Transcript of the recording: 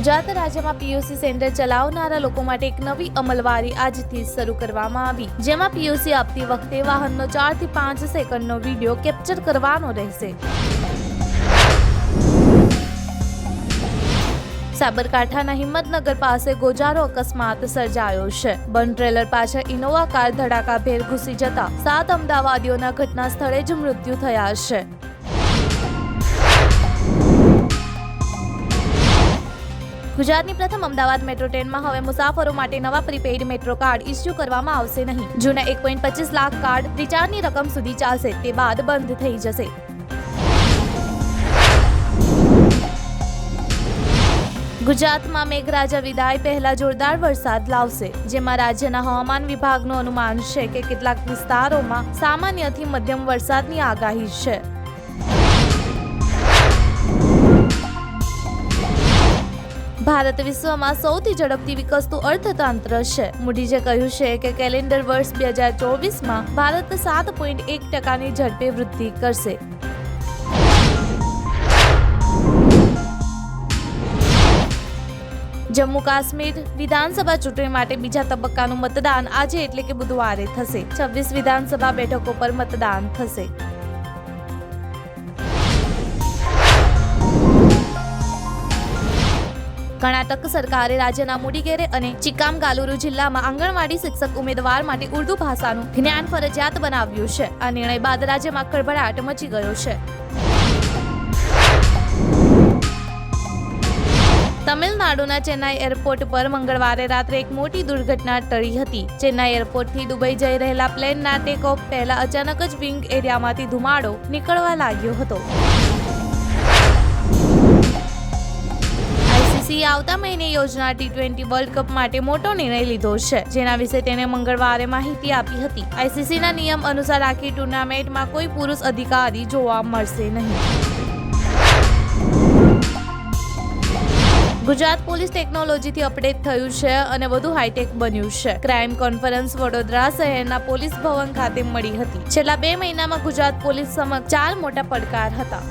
ગુજરાત રાજ્યમાં PUC centre ચલાવનારા લોકો માટે એક નવી અમલવારી આજથી શરૂ કરવામાં આવી. જેમાં પીયુસી આપતી વખતે વાહનનો ચારથી પાંચ સેકન્ડનો વીડિયો કેપ્ચર કરવાનો રહેશે. સાબરકાંઠાના હિંમતનગર પાસે ગોજારો અકસ્માત સર્જાયો છે. બન ટ્રેલર પાછળ ઇનોવા કાર ધડાકાભેર ઘૂસી જતા સાત અમદાવાદીઓના ઘટના સ્થળે જ મૃત્યુ થયા છે. ગુજરાતની પ્રથમ અમદાવાદ મેટ્રો ટ્રેનમાં હવે મુસાફરો માટે નવા પ્રીપેઇડ મેટ્રો કાર્ડ ઇસ્યુ કરવામાં આવશે નહીં. જૂના એક પોઈન્ટ પચીસ લાખ કાર્ડ રિચાર્જની રકમ સુધી ચાલશે, તે બાદ બંધ થઈ જશે. ગુજરાતમાં મેઘરાજા વિદાય, પહેલા જોરદાર વરસાદ લાવશે, જેમાં રાજ્યના હવામાન વિભાગનું અનુમાન છે કે કેટલાક વિસ્તારોમાં સામાન્યથી મધ્યમ વરસાદની આગાહી છે. ભારત વિશ્વમાં સૌથી ઝડપથી વિકસતું અર્થતંત્ર છે. મુડીજે કહ્યું છે કે કેલેન્ડર વર્ષ બે હજાર ચોવીસમાં ભારત સાત પોઈન્ટ એક ટકાની ઝડપે વૃદ્ધિ કરશે. જમ્મુ કાશ્મીર વિધાનસભા ચૂંટણી માટે બીજા તબક્કાનું મતદાન આજે એટલે કે બુધવારે થશે. છવ્વીસ વિધાનસભા બેઠકો પર મતદાન થશે. કર્ણાટક સરકારે રાજ્યના મુડીગેરે અને ચિકામગાલુરુ જિલ્લામાં આંગણવાડી શિક્ષક ઉમેદવાર માટે ઉર્દુ ભાષાનું જ્ઞાન ફરજિયાત બનાવ્યું છે. આ નિર્ણય બાદ રાજ્યમાં ખળભળાટ મચી ગયો છે. તમિલનાડુના ચેન્નાઈ એરપોર્ટ પર મંગળવારે રાત્રે એક મોટી દુર્ઘટના ટળી હતી. ચેન્નાઈ એરપોર્ટથી દુબઈ જઈ રહેલા પ્લેનના ટેકઓફ પહેલા અચાનક જ વિંગ એરિયામાંથી ધુમાડો નીકળવા લાગ્યો હતો. આઈસીસી આવતા મહિને યોજના ટી ટ્વેન્ટી વર્લ્ડ કપ માટે મોટો નિર્ણય લીધો છે. જેના વિશે તેણે મંગળવારે માહિતી આપી હતી. આઈસીસીના નિયમ અનુસાર આખી ટુર્નામેન્ટમાં કોઈ પુરુષ અધિકારી જોવા મળશે નહીં. ગુજરાત પોલીસ ટેકનોલોજીથી અપડેટ થયું છે અને વધુ હાઈટેક બન્યું છે. ક્રાઇમ કોન્ફરન્સ વડોદરા શહેરના પોલીસ ભવન ખાતે મળી હતી. છેલ્લા બે મહિનામાં ગુજરાત પોલીસ સમક્ષ ચાર મોટા પડકાર હતા.